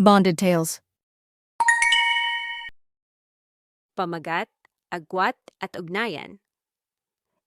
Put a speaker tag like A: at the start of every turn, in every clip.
A: Bonded Tales.
B: pamagat, agwat at ugnayan.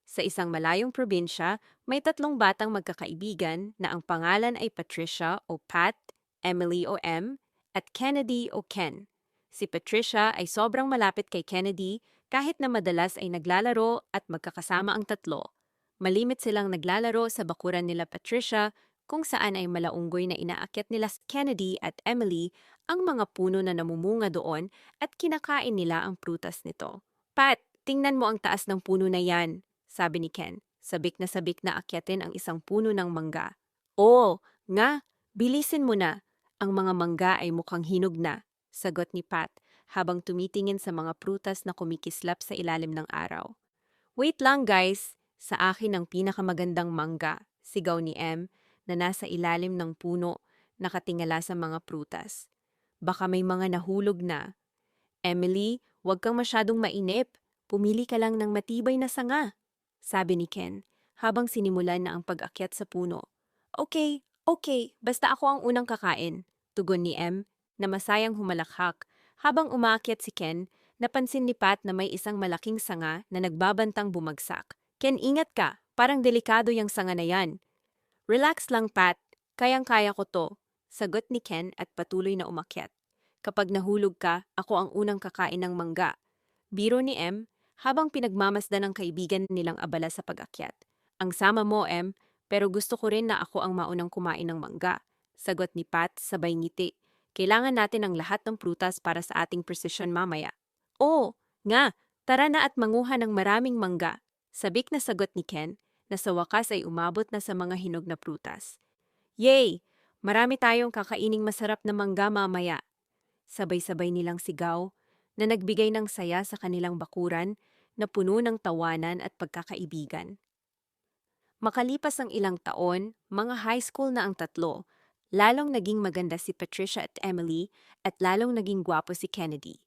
B: Sa isang malayong probinsya, may tatlong batang magkakaibigan na ang pangalan ay Patricia o Pat, Emily o M, at Kennedy o Ken. Si Patricia ay sobrang malapit kay Kennedy kahit na madalas ay naglalaro at magkakasama ang tatlo. Malimit silang naglalaro sa bakuran nila Patricia kung saan ay malaunggoy na inaakyat nila Kennedy at Emily ang mga puno na namumunga doon at kinakain nila ang prutas nito. Pat, tingnan mo ang taas ng puno na yan, sabi ni Ken. Sabik na sabik na akyatin ang isang puno ng mangga. Oo, nga, bilisin mo na. Ang mga mangga ay mukhang hinog na, sagot ni Pat habang tumitingin sa mga prutas na kumikislap sa ilalim ng araw. Wait lang guys, sa akin ang pinakamagandang mangga, sigaw ni M na nasa ilalim ng puno nakatingala sa mga prutas. Baka may mga nahulog na. Emily, huwag kang masyadong mainip. Pumili ka lang ng matibay na sanga, sabi ni Ken habang sinimulan na ang pag-akyat sa puno. Okay, okay, basta ako ang unang kakain, tugon ni M na masayang humalakhak habang umaakyat si Ken napansin ni Pat na may isang malaking sanga na nagbabantang bumagsak. Ken, ingat ka, parang delikado yung sanga na yan. Relax lang, Pat. Kayang-kaya ko to, sagot ni Ken at patuloy na umakyat. Kapag nahulog ka, ako ang unang kakain ng mangga. Biro ni M, habang pinagmamasdan ng kaibigan nilang abala sa pag-akyat. Ang sama mo, M, pero gusto ko rin na ako ang maunang kumain ng mangga. Sagot ni Pat sabay ngiti. Kailangan natin ang lahat ng prutas para sa ating precision mamaya. Oo, nga, tara na at manguha ng maraming mangga. Sabik na sagot ni Ken na sa wakas ay umabot na sa mga hinog na prutas. Yay! Marami tayong kakaining masarap na mangga mamaya. Sabay-sabay nilang sigaw na nagbigay ng saya sa kanilang bakuran na puno ng tawanan at pagkakaibigan. Makalipas ang ilang taon, mga high school na ang tatlo, lalong naging maganda si Patricia at Emily at lalong naging gwapo si Kennedy.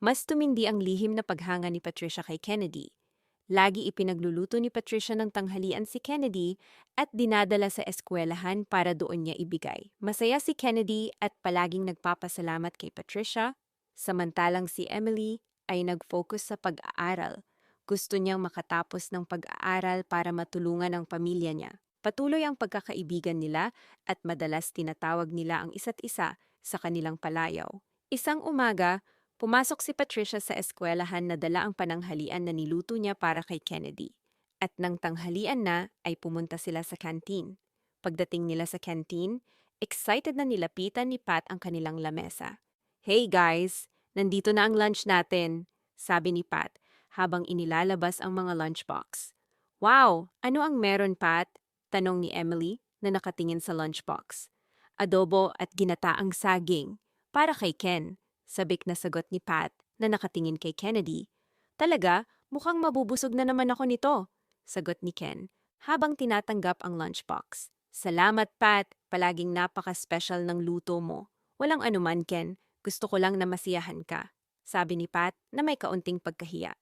B: Mas tumindi ang lihim na paghanga ni Patricia kay Kennedy. Lagi ipinagluluto ni Patricia ng tanghalian si Kennedy at dinadala sa eskwelahan para doon niya ibigay. Masaya si Kennedy at palaging nagpapasalamat kay Patricia, samantalang si Emily ay nag-focus sa pag-aaral. Gusto niyang makatapos ng pag-aaral para matulungan ang pamilya niya. Patuloy ang pagkakaibigan nila at madalas tinatawag nila ang isa't isa sa kanilang palayaw. Isang umaga, Pumasok si Patricia sa eskwelahan na dala ang pananghalian na niluto niya para kay Kennedy. At nang tanghalian na, ay pumunta sila sa canteen. Pagdating nila sa canteen, excited na nilapitan ni Pat ang kanilang lamesa. Hey guys, nandito na ang lunch natin, sabi ni Pat habang inilalabas ang mga lunchbox. Wow, ano ang meron Pat? Tanong ni Emily na nakatingin sa lunchbox. Adobo at ginataang saging para kay Ken. Sabik na sagot ni Pat na nakatingin kay Kennedy. Talaga, mukhang mabubusog na naman ako nito, sagot ni Ken habang tinatanggap ang lunchbox. Salamat Pat, palaging napaka-special ng luto mo. Walang anuman Ken, gusto ko lang na masiyahan ka, sabi ni Pat na may kaunting pagkahiya.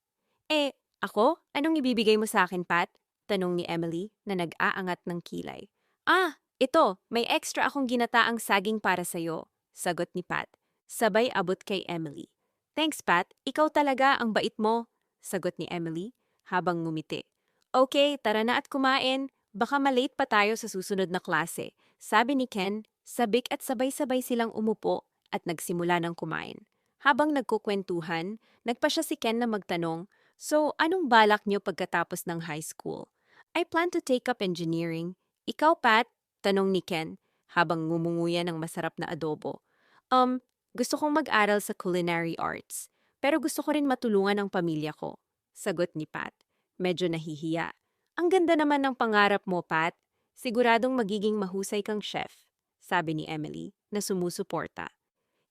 B: Eh, ako? Anong ibibigay mo sa akin Pat? Tanong ni Emily na nag-aangat ng kilay. Ah, ito, may extra akong ginataang saging para sa'yo, sagot ni Pat Sabay abot kay Emily. Thanks, Pat. Ikaw talaga ang bait mo, sagot ni Emily habang ngumiti. Okay, tara na at kumain. Baka malate pa tayo sa susunod na klase. Sabi ni Ken, sabik at sabay-sabay silang umupo at nagsimula ng kumain. Habang nagkukwentuhan, nagpa siya si Ken na magtanong, So, anong balak niyo pagkatapos ng high school? I plan to take up engineering. Ikaw, Pat? Tanong ni Ken, habang ngumunguya ng masarap na adobo. Um, gusto kong mag-aral sa culinary arts, pero gusto ko rin matulungan ang pamilya ko. Sagot ni Pat. Medyo nahihiya. Ang ganda naman ng pangarap mo, Pat. Siguradong magiging mahusay kang chef, sabi ni Emily na sumusuporta.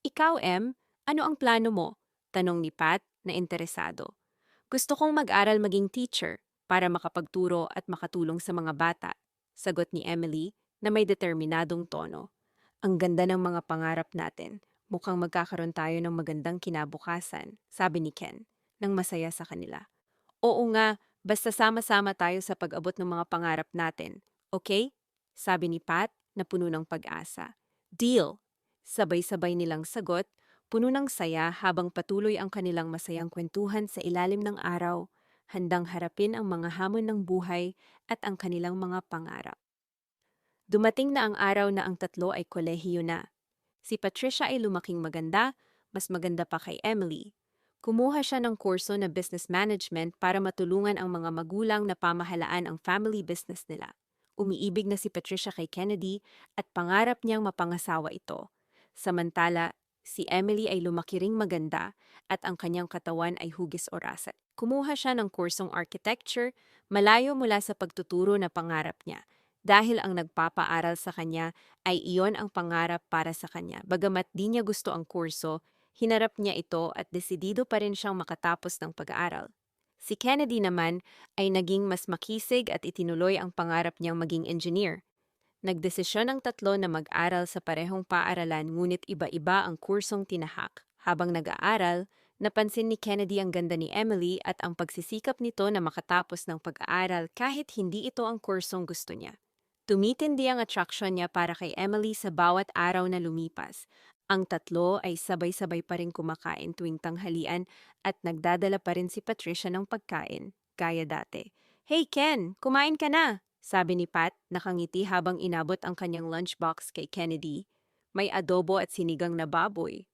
B: Ikaw, Em, ano ang plano mo? Tanong ni Pat na interesado. Gusto kong mag-aral maging teacher para makapagturo at makatulong sa mga bata, sagot ni Emily na may determinadong tono. Ang ganda ng mga pangarap natin. Mukhang magkakaroon tayo ng magandang kinabukasan, sabi ni Ken, nang masaya sa kanila. Oo nga, basta sama-sama tayo sa pag-abot ng mga pangarap natin, okay? Sabi ni Pat na puno ng pag-asa. Deal! Sabay-sabay nilang sagot, puno ng saya habang patuloy ang kanilang masayang kwentuhan sa ilalim ng araw, handang harapin ang mga hamon ng buhay at ang kanilang mga pangarap. Dumating na ang araw na ang tatlo ay kolehiyo na. Si Patricia ay lumaking maganda, mas maganda pa kay Emily. Kumuha siya ng kurso na business management para matulungan ang mga magulang na pamahalaan ang family business nila. Umiibig na si Patricia kay Kennedy at pangarap niyang mapangasawa ito. Samantala, si Emily ay lumaki ring maganda at ang kanyang katawan ay hugis orasan. Kumuha siya ng kursong architecture, malayo mula sa pagtuturo na pangarap niya. Dahil ang nagpapaaral sa kanya ay iyon ang pangarap para sa kanya. Bagamat di niya gusto ang kurso, hinarap niya ito at desidido pa rin siyang makatapos ng pag-aaral. Si Kennedy naman ay naging mas makisig at itinuloy ang pangarap niyang maging engineer. Nagdesisyon ang tatlo na mag-aral sa parehong paaralan ngunit iba-iba ang kursong tinahak. Habang nag-aaral, napansin ni Kennedy ang ganda ni Emily at ang pagsisikap nito na makatapos ng pag-aaral kahit hindi ito ang kursong gusto niya. Tumitindi ang attraction niya para kay Emily sa bawat araw na lumipas. Ang tatlo ay sabay-sabay pa rin kumakain tuwing tanghalian at nagdadala pa rin si Patricia ng pagkain, gaya dati. Hey Ken, kumain ka na! Sabi ni Pat, nakangiti habang inabot ang kanyang lunchbox kay Kennedy. May adobo at sinigang na baboy.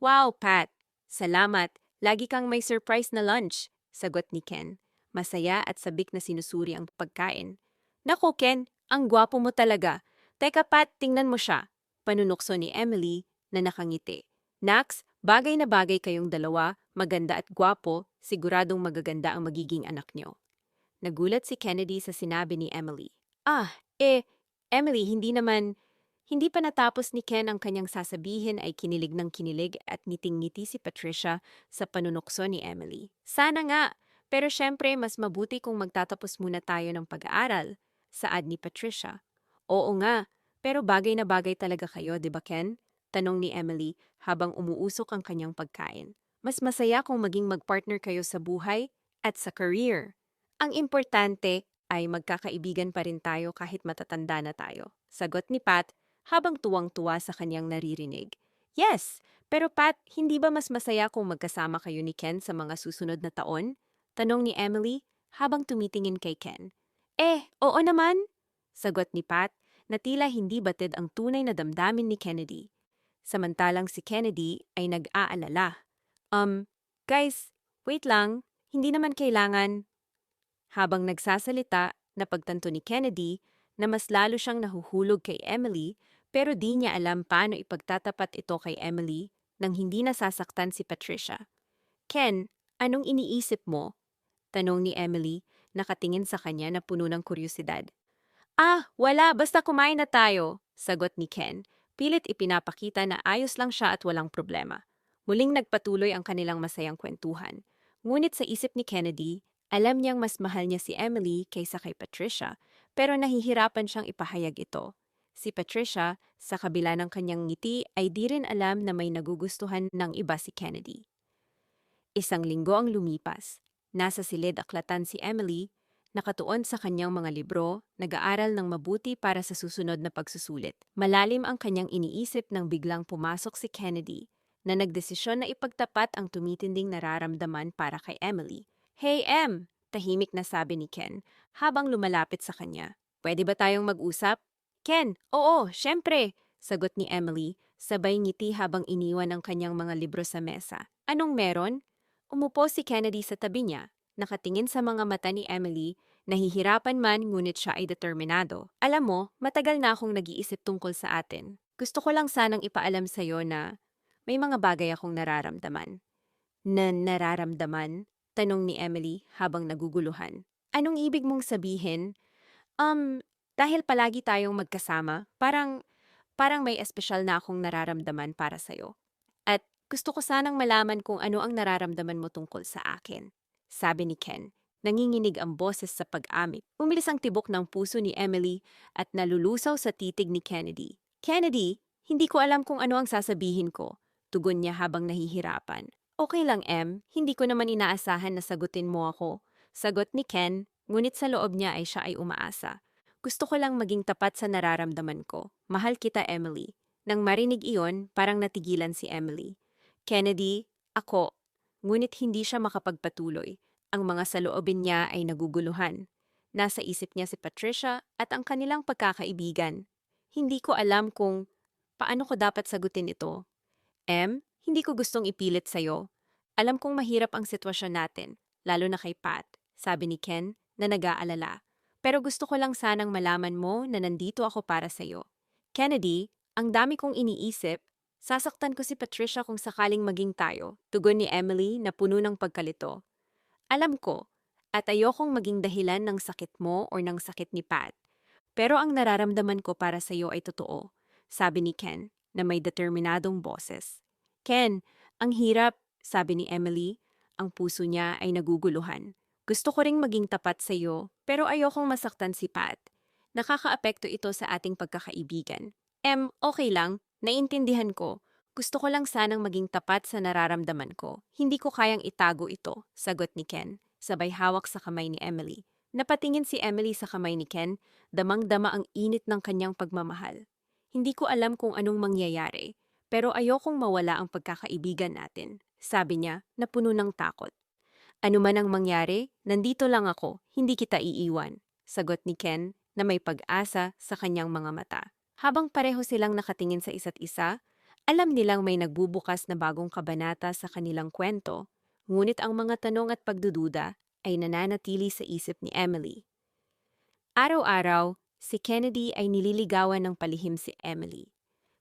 B: Wow, Pat! Salamat! Lagi kang may surprise na lunch, sagot ni Ken. Masaya at sabik na sinusuri ang pagkain. Nako, Ken, ang gwapo mo talaga. Teka, Pat, tingnan mo siya. Panunukso ni Emily na nakangiti. Nax, bagay na bagay kayong dalawa, maganda at gwapo, siguradong magaganda ang magiging anak niyo. Nagulat si Kennedy sa sinabi ni Emily. Ah, eh, Emily, hindi naman... Hindi pa natapos ni Ken ang kanyang sasabihin ay kinilig ng kinilig at ngiting-ngiti si Patricia sa panunokso ni Emily. Sana nga, pero syempre mas mabuti kung magtatapos muna tayo ng pag-aaral, saad ni Patricia. Oo nga, pero bagay na bagay talaga kayo, di ba Ken? Tanong ni Emily habang umuusok ang kanyang pagkain. Mas masaya kung maging magpartner kayo sa buhay at sa career. Ang importante ay magkakaibigan pa rin tayo kahit matatanda na tayo. Sagot ni Pat habang tuwang-tuwa sa kanyang naririnig. Yes, pero Pat, hindi ba mas masaya kung magkasama kayo ni Ken sa mga susunod na taon? Tanong ni Emily habang tumitingin kay Ken. Eh, oo naman. Sagot ni Pat na tila hindi batid ang tunay na damdamin ni Kennedy. Samantalang si Kennedy ay nag-aalala. Um, guys, wait lang, hindi naman kailangan habang nagsasalita, napagtanto ni Kennedy na mas lalo siyang nahuhulog kay Emily pero di niya alam paano ipagtatapat ito kay Emily nang hindi nasasaktan si Patricia. Ken, anong iniisip mo? Tanong ni Emily, nakatingin sa kanya na puno ng kuryosidad. Ah, wala, basta kumain na tayo, sagot ni Ken. Pilit ipinapakita na ayos lang siya at walang problema. Muling nagpatuloy ang kanilang masayang kwentuhan. Ngunit sa isip ni Kennedy, alam niyang mas mahal niya si Emily kaysa kay Patricia, pero nahihirapan siyang ipahayag ito. Si Patricia, sa kabila ng kanyang ngiti, ay di rin alam na may nagugustuhan ng iba si Kennedy. Isang linggo ang lumipas. Nasa silid aklatan si Emily, nakatuon sa kanyang mga libro, nag-aaral ng mabuti para sa susunod na pagsusulit. Malalim ang kanyang iniisip nang biglang pumasok si Kennedy, na nagdesisyon na ipagtapat ang tumitinding nararamdaman para kay Emily. Hey M, tahimik na sabi ni Ken habang lumalapit sa kanya. Pwede ba tayong mag-usap? Ken, oo, syempre, sagot ni Emily, sabay ngiti habang iniwan ang kanyang mga libro sa mesa. Anong meron? Umupo si Kennedy sa tabi niya, nakatingin sa mga mata ni Emily, nahihirapan man ngunit siya ay determinado. Alam mo, matagal na akong nag-iisip tungkol sa atin. Gusto ko lang sanang ipaalam sa'yo na may mga bagay akong nararamdaman. Na nararamdaman? Tanong ni Emily habang naguguluhan. Anong ibig mong sabihin? Um, dahil palagi tayong magkasama, parang, parang may espesyal na akong nararamdaman para sa'yo. Gusto ko sanang malaman kung ano ang nararamdaman mo tungkol sa akin. Sabi ni Ken, nanginginig ang boses sa pag-amit. Umilis ang tibok ng puso ni Emily at nalulusaw sa titig ni Kennedy. Kennedy, hindi ko alam kung ano ang sasabihin ko, tugon niya habang nahihirapan. Okay lang, M. Hindi ko naman inaasahan na sagutin mo ako. Sagot ni Ken, ngunit sa loob niya ay siya ay umaasa. Gusto ko lang maging tapat sa nararamdaman ko. Mahal kita, Emily. Nang marinig iyon, parang natigilan si Emily. Kennedy, ako. Ngunit hindi siya makapagpatuloy. Ang mga saloobin niya ay naguguluhan. Nasa isip niya si Patricia at ang kanilang pagkakaibigan. Hindi ko alam kung paano ko dapat sagutin ito. M, hindi ko gustong ipilit sa'yo. Alam kong mahirap ang sitwasyon natin, lalo na kay Pat, sabi ni Ken na nag-aalala. Pero gusto ko lang sanang malaman mo na nandito ako para sa'yo. Kennedy, ang dami kong iniisip. Sasaktan ko si Patricia kung sakaling maging tayo, tugon ni Emily na puno ng pagkalito. Alam ko, at ayokong maging dahilan ng sakit mo o ng sakit ni Pat. Pero ang nararamdaman ko para sa iyo ay totoo, sabi ni Ken na may determinadong boses. Ken, ang hirap, sabi ni Emily. Ang puso niya ay naguguluhan. Gusto ko ring maging tapat sa iyo, pero ayokong masaktan si Pat. Nakakaapekto ito sa ating pagkakaibigan. Em, okay lang, naiintindihan ko. Gusto ko lang sanang maging tapat sa nararamdaman ko. Hindi ko kayang itago ito, sagot ni Ken, sabay hawak sa kamay ni Emily. Napatingin si Emily sa kamay ni Ken, damang-dama ang init ng kanyang pagmamahal. Hindi ko alam kung anong mangyayari, pero ayokong mawala ang pagkakaibigan natin, sabi niya na puno ng takot. Ano man ang mangyari, nandito lang ako, hindi kita iiwan, sagot ni Ken na may pag-asa sa kanyang mga mata. Habang pareho silang nakatingin sa isa't isa, alam nilang may nagbubukas na bagong kabanata sa kanilang kwento, ngunit ang mga tanong at pagdududa ay nananatili sa isip ni Emily. Araw-araw, si Kennedy ay nililigawan ng palihim si Emily.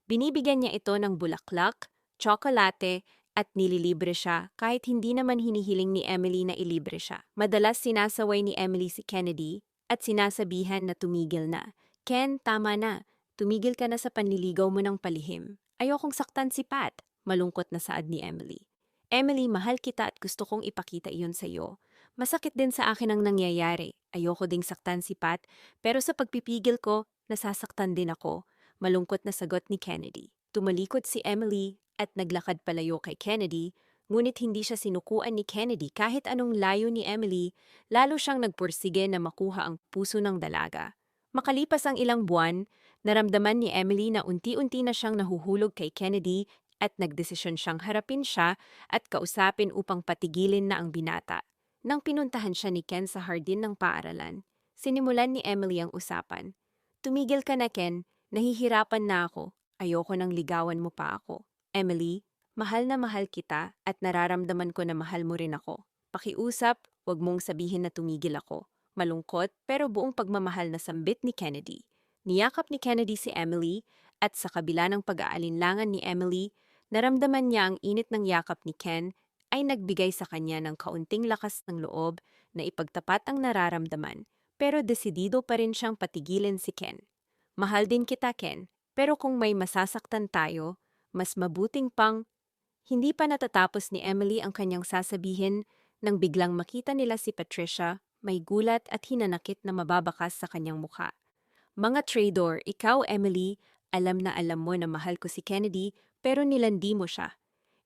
B: Binibigyan niya ito ng bulaklak, tsokolate, at nililibre siya kahit hindi naman hinihiling ni Emily na ilibre siya. Madalas sinasaway ni Emily si Kennedy at sinasabihan na tumigil na. Ken, tama na. Tumigil ka na sa panliligaw mo ng palihim. Ayokong saktan si Pat. Malungkot na saad ni Emily. Emily, mahal kita at gusto kong ipakita iyon sa iyo. Masakit din sa akin ang nangyayari. Ayoko ding saktan si Pat, pero sa pagpipigil ko, nasasaktan din ako. Malungkot na sagot ni Kennedy. Tumalikod si Emily at naglakad palayo kay Kennedy, ngunit hindi siya sinukuan ni Kennedy kahit anong layo ni Emily, lalo siyang nagpursige na makuha ang puso ng dalaga. Makalipas ang ilang buwan, naramdaman ni Emily na unti-unti na siyang nahuhulog kay Kennedy at nagdesisyon siyang harapin siya at kausapin upang patigilin na ang binata. Nang pinuntahan siya ni Ken sa hardin ng paaralan, sinimulan ni Emily ang usapan. Tumigil ka na Ken, nahihirapan na ako, ayoko nang ligawan mo pa ako. Emily, mahal na mahal kita at nararamdaman ko na mahal mo rin ako. Pakiusap, huwag mong sabihin na tumigil ako. Malungkot pero buong pagmamahal na sambit ni Kennedy. Niyakap ni Kennedy si Emily at sa kabila ng pag-aalinlangan ni Emily, naramdaman niya ang init ng yakap ni Ken ay nagbigay sa kanya ng kaunting lakas ng loob na ipagtapat ang nararamdaman, pero desidido pa rin siyang patigilin si Ken. Mahal din kita, Ken, pero kung may masasaktan tayo, mas mabuting pang... Hindi pa natatapos ni Emily ang kanyang sasabihin nang biglang makita nila si Patricia, may gulat at hinanakit na mababakas sa kanyang mukha. Mga traitor, ikaw, Emily, alam na alam mo na mahal ko si Kennedy, pero nilandi mo siya.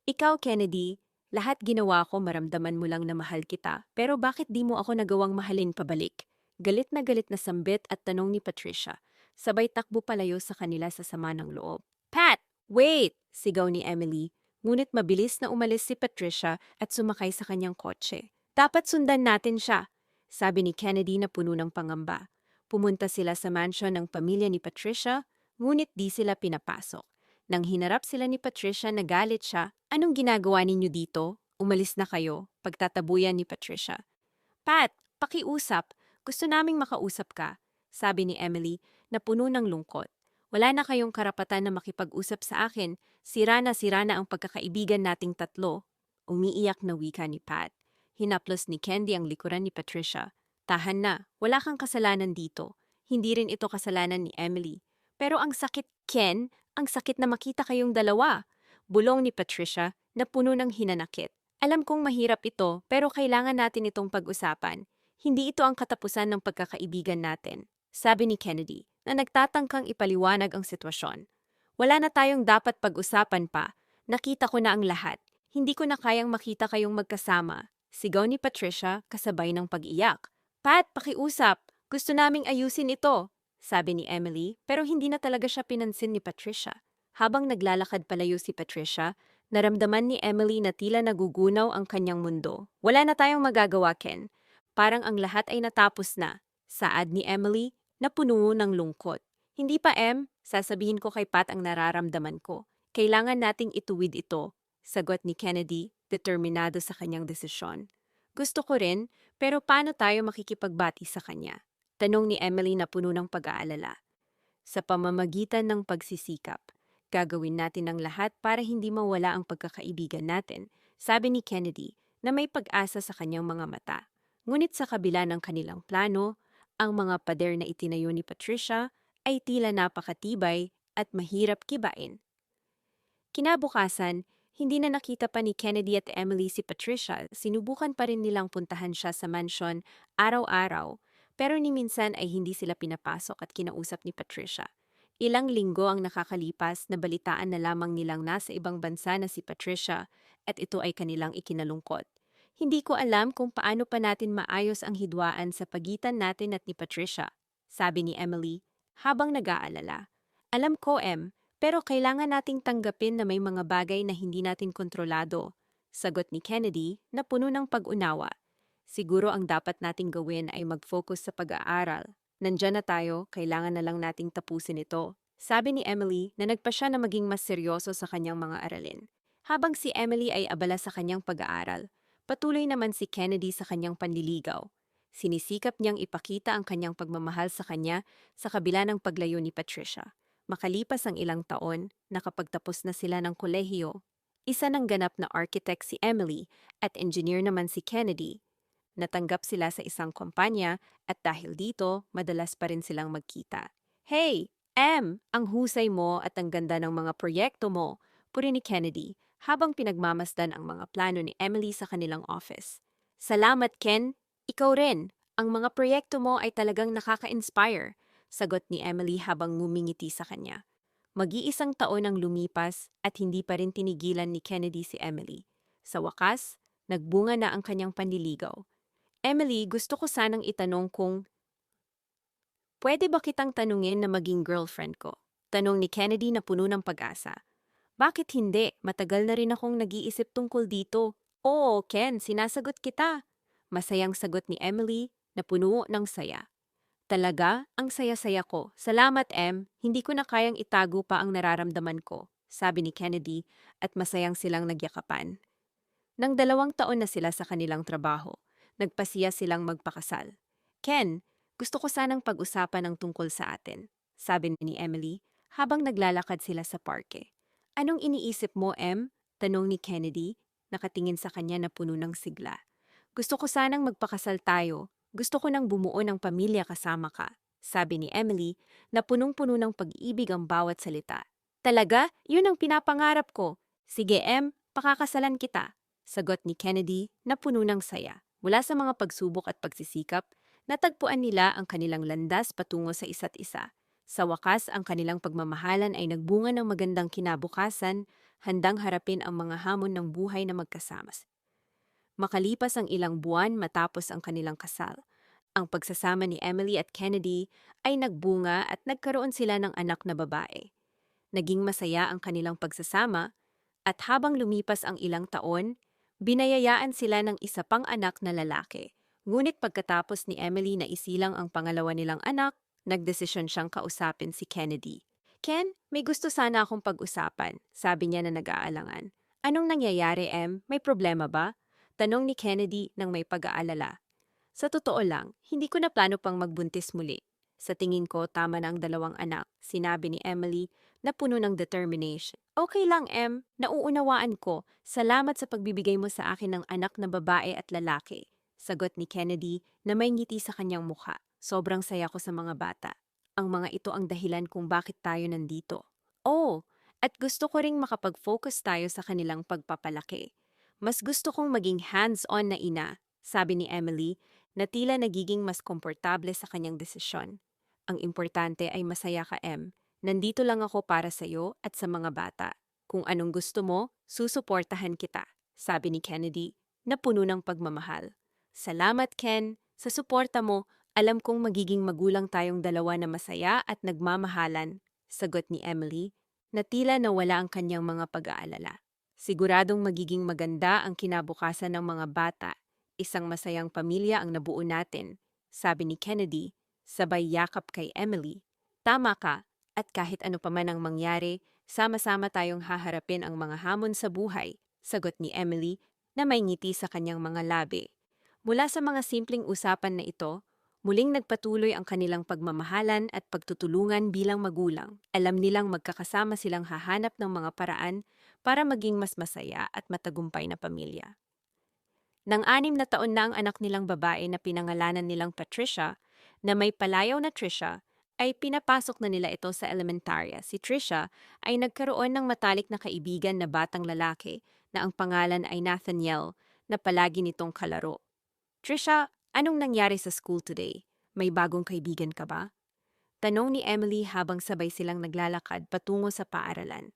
B: Ikaw, Kennedy, lahat ginawa ko maramdaman mo lang na mahal kita, pero bakit di mo ako nagawang mahalin pabalik? Galit na galit na sambit at tanong ni Patricia. Sabay takbo palayo sa kanila sa sama ng loob. Pat! Wait! Sigaw ni Emily. Ngunit mabilis na umalis si Patricia at sumakay sa kanyang kotse. Dapat sundan natin siya, sabi ni Kennedy na puno ng pangamba. Pumunta sila sa mansion ng pamilya ni Patricia, ngunit di sila pinapasok. Nang hinarap sila ni Patricia, nagalit siya. Anong ginagawa ninyo dito? Umalis na kayo, pagtatabuyan ni Patricia. Pat, pakiusap. Gusto naming makausap ka, sabi ni Emily na puno ng lungkot. Wala na kayong karapatan na makipag-usap sa akin. Sira na sira na ang pagkakaibigan nating tatlo. Umiiyak na wika ni Pat. Hinaplos ni Candy ang likuran ni Patricia. Tahan na, wala kang kasalanan dito. Hindi rin ito kasalanan ni Emily. Pero ang sakit, Ken, ang sakit na makita kayong dalawa. Bulong ni Patricia na puno ng hinanakit. Alam kong mahirap ito pero kailangan natin itong pag-usapan. Hindi ito ang katapusan ng pagkakaibigan natin. Sabi ni Kennedy na nagtatangkang ipaliwanag ang sitwasyon. Wala na tayong dapat pag-usapan pa. Nakita ko na ang lahat. Hindi ko na kayang makita kayong magkasama. Sigaw ni Patricia kasabay ng pag-iyak. Pat, pakiusap. Gusto naming ayusin ito sabi ni Emily, pero hindi na talaga siya pinansin ni Patricia. Habang naglalakad palayo si Patricia, naramdaman ni Emily na tila nagugunaw ang kanyang mundo. Wala na tayong magagawa, Ken. Parang ang lahat ay natapos na. Saad ni Emily na puno ng lungkot. Hindi pa, Em. Sasabihin ko kay Pat ang nararamdaman ko. Kailangan nating ituwid ito. Sagot ni Kennedy, determinado sa kanyang desisyon. Gusto ko rin, pero paano tayo makikipagbati sa kanya? Tanong ni Emily na puno ng pag-aalala. Sa pamamagitan ng pagsisikap, gagawin natin ang lahat para hindi mawala ang pagkakaibigan natin, sabi ni Kennedy na may pag-asa sa kanyang mga mata. Ngunit sa kabila ng kanilang plano, ang mga pader na itinayo ni Patricia ay tila napakatibay at mahirap kibain. Kinabukasan, hindi na nakita pa ni Kennedy at Emily si Patricia. Sinubukan pa rin nilang puntahan siya sa mansion araw-araw, pero ni minsan ay hindi sila pinapasok at kinausap ni Patricia. Ilang linggo ang nakakalipas na balitaan na lamang nilang nasa ibang bansa na si Patricia at ito ay kanilang ikinalungkot. Hindi ko alam kung paano pa natin maayos ang hidwaan sa pagitan natin at ni Patricia, sabi ni Emily habang nag-aalala. Alam ko, Em, pero kailangan nating tanggapin na may mga bagay na hindi natin kontrolado. Sagot ni Kennedy na puno ng pag-unawa. Siguro ang dapat nating gawin ay mag-focus sa pag-aaral. Nandyan na tayo, kailangan na lang nating tapusin ito. Sabi ni Emily na nagpa siya na maging mas seryoso sa kanyang mga aralin. Habang si Emily ay abala sa kanyang pag-aaral, patuloy naman si Kennedy sa kanyang panliligaw. Sinisikap niyang ipakita ang kanyang pagmamahal sa kanya sa kabila ng paglayo ni Patricia. Makalipas ang ilang taon, nakapagtapos na sila ng kolehiyo, isa ng ganap na architect si Emily at engineer naman si Kennedy. Natanggap sila sa isang kumpanya at dahil dito, madalas pa rin silang magkita. Hey, Em, ang husay mo at ang ganda ng mga proyekto mo, puri ni Kennedy habang pinagmamasdan ang mga plano ni Emily sa kanilang office. Salamat, Ken. Ikaw rin. Ang mga proyekto mo ay talagang nakaka-inspire, sagot ni Emily habang ngumingiti sa kanya. Mag-iisang taon ang lumipas at hindi pa rin tinigilan ni Kennedy si Emily. Sa wakas, nagbunga na ang kanyang panliligaw. Emily, gusto ko sanang itanong kung Pwede ba kitang tanungin na maging girlfriend ko? Tanong ni Kennedy na puno ng pag-asa. Bakit hindi? Matagal na rin akong nag-iisip tungkol dito. Oo, Ken, sinasagot kita. Masayang sagot ni Emily na puno ng saya. Talaga, ang saya-saya ko. Salamat, Em. Hindi ko na kayang itago pa ang nararamdaman ko, sabi ni Kennedy at masayang silang nagyakapan. Nang dalawang taon na sila sa kanilang trabaho, nagpasiya silang magpakasal. Ken, gusto ko sanang pag-usapan ang tungkol sa atin, sabi ni Emily habang naglalakad sila sa parke. Anong iniisip mo, Em? Tanong ni Kennedy, nakatingin sa kanya na puno ng sigla. Gusto ko sanang magpakasal tayo. Gusto ko nang bumuo ng pamilya kasama ka, sabi ni Emily na punong-puno ng pag-ibig ang bawat salita. Talaga? Yun ang pinapangarap ko. Sige, Em, pakakasalan kita, sagot ni Kennedy na puno ng saya. Mula sa mga pagsubok at pagsisikap, natagpuan nila ang kanilang landas patungo sa isa't isa. Sa wakas, ang kanilang pagmamahalan ay nagbunga ng magandang kinabukasan, handang harapin ang mga hamon ng buhay na magkasama. Makalipas ang ilang buwan matapos ang kanilang kasal, ang pagsasama ni Emily at Kennedy ay nagbunga at nagkaroon sila ng anak na babae. Naging masaya ang kanilang pagsasama at habang lumipas ang ilang taon, binayayaan sila ng isa pang anak na lalaki. Ngunit pagkatapos ni Emily na isilang ang pangalawa nilang anak, nagdesisyon siyang kausapin si Kennedy. Ken, may gusto sana akong pag-usapan, sabi niya na nag-aalangan. Anong nangyayari, Em? May problema ba? Tanong ni Kennedy nang may pag-aalala. Sa totoo lang, hindi ko na plano pang magbuntis muli. Sa tingin ko, tama na ang dalawang anak, sinabi ni Emily na puno ng determination. Okay lang, Em. Nauunawaan ko. Salamat sa pagbibigay mo sa akin ng anak na babae at lalaki. Sagot ni Kennedy na may ngiti sa kanyang mukha. Sobrang saya ko sa mga bata. Ang mga ito ang dahilan kung bakit tayo nandito. Oh, at gusto ko ring makapag-focus tayo sa kanilang pagpapalaki. Mas gusto kong maging hands-on na ina, sabi ni Emily, na tila nagiging mas komportable sa kanyang desisyon. Ang importante ay masaya ka, Em. Nandito lang ako para sa iyo at sa mga bata. Kung anong gusto mo, susuportahan kita, sabi ni Kennedy, na puno ng pagmamahal. Salamat, Ken. Sa suporta mo, alam kong magiging magulang tayong dalawa na masaya at nagmamahalan, sagot ni Emily na tila nawala ang kanyang mga pag-aalala. Siguradong magiging maganda ang kinabukasan ng mga bata. Isang masayang pamilya ang nabuo natin, sabi ni Kennedy, sabay yakap kay Emily. Tama ka, at kahit ano pa man ang mangyari, sama-sama tayong haharapin ang mga hamon sa buhay, sagot ni Emily na may ngiti sa kanyang mga labi. Mula sa mga simpleng usapan na ito, muling nagpatuloy ang kanilang pagmamahalan at pagtutulungan bilang magulang. Alam nilang magkakasama silang hahanap ng mga paraan para maging mas masaya at matagumpay na pamilya. Nang anim na taon na ang anak nilang babae na pinangalanan nilang Patricia, na may palayaw na Trisha, ay pinapasok na nila ito sa elementarya. Si Trisha ay nagkaroon ng matalik na kaibigan na batang lalaki na ang pangalan ay Nathaniel na palagi nitong kalaro. Trisha, anong nangyari sa school today? May bagong kaibigan ka ba? Tanong ni Emily habang sabay silang naglalakad patungo sa paaralan.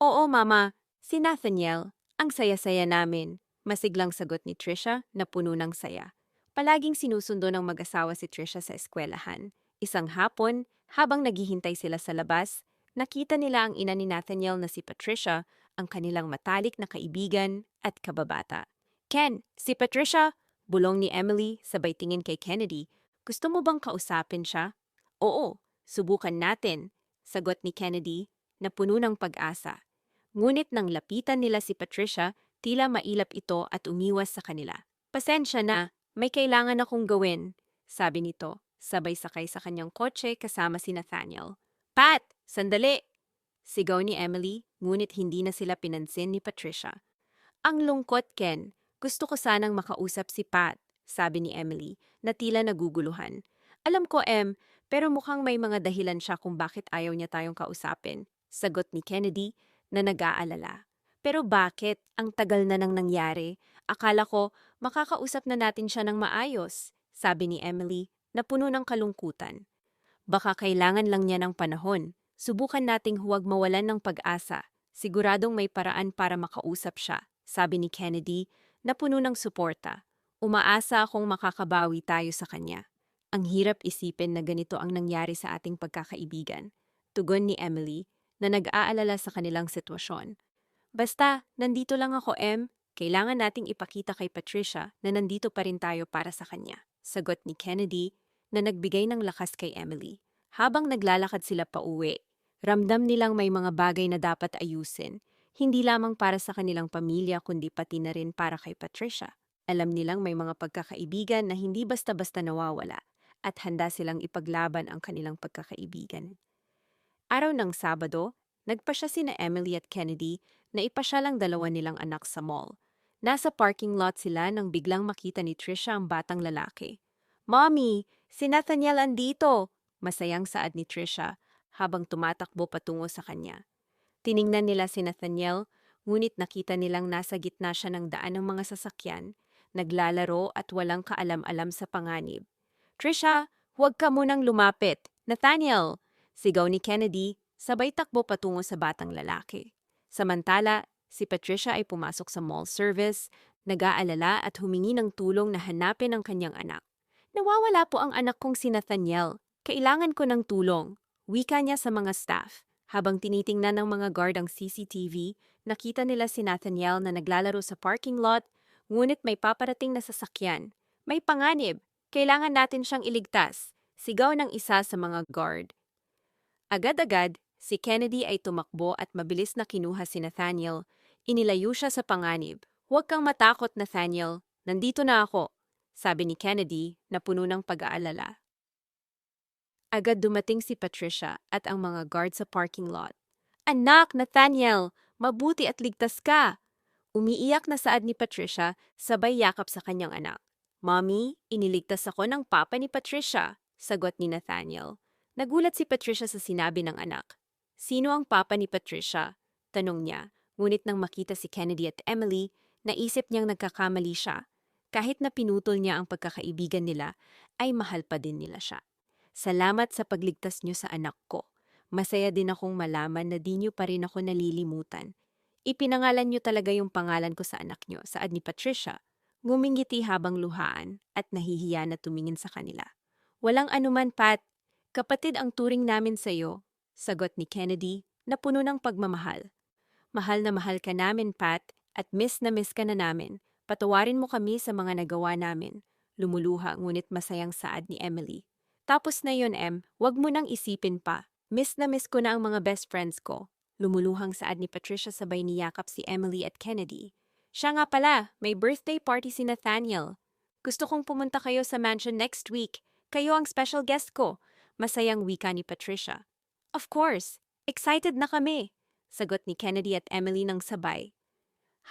B: Oo, mama. Si Nathaniel. Ang saya-saya namin. Masiglang sagot ni Trisha na puno ng saya. Palaging sinusundo ng mag-asawa si Trisha sa eskwelahan. Isang hapon, habang naghihintay sila sa labas, nakita nila ang ina ni Nathaniel na si Patricia, ang kanilang matalik na kaibigan at kababata. Ken, si Patricia, bulong ni Emily sabay tingin kay Kennedy. Gusto mo bang kausapin siya? Oo, subukan natin, sagot ni Kennedy na puno ng pag-asa. Ngunit nang lapitan nila si Patricia, tila mailap ito at umiwas sa kanila. Pasensya na, may kailangan akong gawin, sabi nito, sabay sakay sa kanyang kotse kasama si Nathaniel. Pat, sandali! Sigaw ni Emily, ngunit hindi na sila pinansin ni Patricia. Ang lungkot, Ken. Gusto ko sanang makausap si Pat, sabi ni Emily, na tila naguguluhan. Alam ko, Em, pero mukhang may mga dahilan siya kung bakit ayaw niya tayong kausapin. Sagot ni Kennedy na nag-aalala. Pero bakit? Ang tagal na nang nangyari. Akala ko makakausap na natin siya ng maayos, sabi ni Emily na puno ng kalungkutan. Baka kailangan lang niya ng panahon. Subukan nating huwag mawalan ng pag-asa. Siguradong may paraan para makausap siya, sabi ni Kennedy na puno ng suporta. Umaasa akong makakabawi tayo sa kanya. Ang hirap isipin na ganito ang nangyari sa ating pagkakaibigan. Tugon ni Emily na nag-aalala sa kanilang sitwasyon. Basta, nandito lang ako, M. Kailangan nating ipakita kay Patricia na nandito pa rin tayo para sa kanya. Sagot ni Kennedy na nagbigay ng lakas kay Emily. Habang naglalakad sila pa uwi, ramdam nilang may mga bagay na dapat ayusin, hindi lamang para sa kanilang pamilya kundi pati na rin para kay Patricia. Alam nilang may mga pagkakaibigan na hindi basta-basta nawawala at handa silang ipaglaban ang kanilang pagkakaibigan. Araw ng Sabado, nagpasya sina Emily at Kennedy na ipasya lang dalawa nilang anak sa mall. Nasa parking lot sila nang biglang makita ni Trisha ang batang lalaki. Mommy, si Nathaniel andito! Masayang saad ni Trisha habang tumatakbo patungo sa kanya. Tiningnan nila si Nathaniel, ngunit nakita nilang nasa gitna siya ng daan ng mga sasakyan, naglalaro at walang kaalam-alam sa panganib. Trisha, huwag ka munang lumapit. Nathaniel, Sigaw ni Kennedy, sabay takbo patungo sa batang lalaki. Samantala, si Patricia ay pumasok sa mall service, nag-aalala at humingi ng tulong na hanapin ang kanyang anak. Nawawala po ang anak kong si Nathaniel. Kailangan ko ng tulong. Wika niya sa mga staff. Habang tinitingnan ng mga guard ang CCTV, nakita nila si Nathaniel na naglalaro sa parking lot, ngunit may paparating na sasakyan. May panganib. Kailangan natin siyang iligtas. Sigaw ng isa sa mga guard. Agad-agad, si Kennedy ay tumakbo at mabilis na kinuha si Nathaniel. Inilayo siya sa panganib. Huwag kang matakot, Nathaniel. Nandito na ako, sabi ni Kennedy na puno ng pag-aalala. Agad dumating si Patricia at ang mga guard sa parking lot. Anak, Nathaniel! Mabuti at ligtas ka! Umiiyak na saad ni Patricia, sabay yakap sa kanyang anak. Mommy, iniligtas ako ng papa ni Patricia, sagot ni Nathaniel. Nagulat si Patricia sa sinabi ng anak. Sino ang papa ni Patricia? Tanong niya, ngunit nang makita si Kennedy at Emily, naisip niyang nagkakamali siya. Kahit na pinutol niya ang pagkakaibigan nila, ay mahal pa din nila siya. Salamat sa pagligtas niyo sa anak ko. Masaya din akong malaman na di niyo pa rin ako nalilimutan. Ipinangalan niyo talaga yung pangalan ko sa anak niyo, saad ni Patricia. Ngumingiti habang luhaan at nahihiya na tumingin sa kanila. Walang anuman, Pat. Kapatid ang turing namin sa iyo, sagot ni Kennedy na puno ng pagmamahal. Mahal na mahal ka namin, Pat, at miss na miss ka na namin. Patawarin mo kami sa mga nagawa namin. Lumuluha ngunit masayang saad ni Emily. Tapos na yon, Em, wag mo nang isipin pa. Miss na miss ko na ang mga best friends ko. Lumuluhang saad ni Patricia sabay niyakap si Emily at Kennedy. Siya nga pala, may birthday party si Nathaniel. Gusto kong pumunta kayo sa mansion next week. Kayo ang special guest ko. Masayang wika ni Patricia. Of course, excited na kami. Sagot ni Kennedy at Emily ng sabay.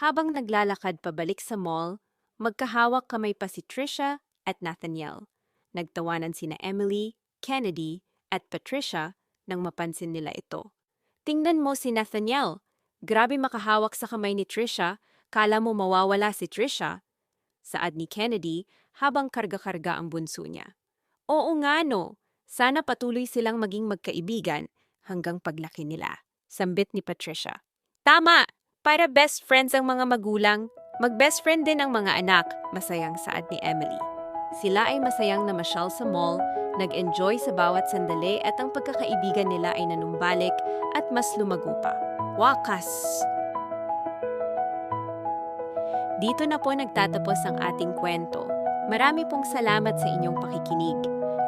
B: Habang naglalakad pabalik sa mall, magkahawak kamay pa si Trisha at Nathaniel. Nagtawanan sina Emily, Kennedy, at Patricia nang mapansin nila ito. Tingnan mo si Nathaniel. Grabe makahawak sa kamay ni Trisha. Kala mo mawawala si Trisha. Saad ni Kennedy habang karga-karga ang bunso niya. Oo nga no. Sana patuloy silang maging magkaibigan hanggang paglaki nila. Sambit ni Patricia. Tama! Para best friends ang mga magulang, mag-best friend din ang mga anak, masayang saad ni Emily. Sila ay masayang namasyal sa mall, nag-enjoy sa bawat sandali at ang pagkakaibigan nila ay nanumbalik at mas lumago pa. Wakas! Dito na po nagtatapos ang ating kwento. Marami pong salamat sa inyong pakikinig.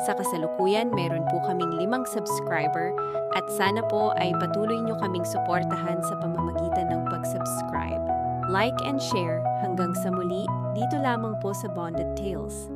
B: Sa kasalukuyan, meron po kaming limang subscriber at sana po ay patuloy nyo kaming suportahan sa pamamagitan ng pag-subscribe. Like and share hanggang sa muli dito lamang po sa Bonded Tales.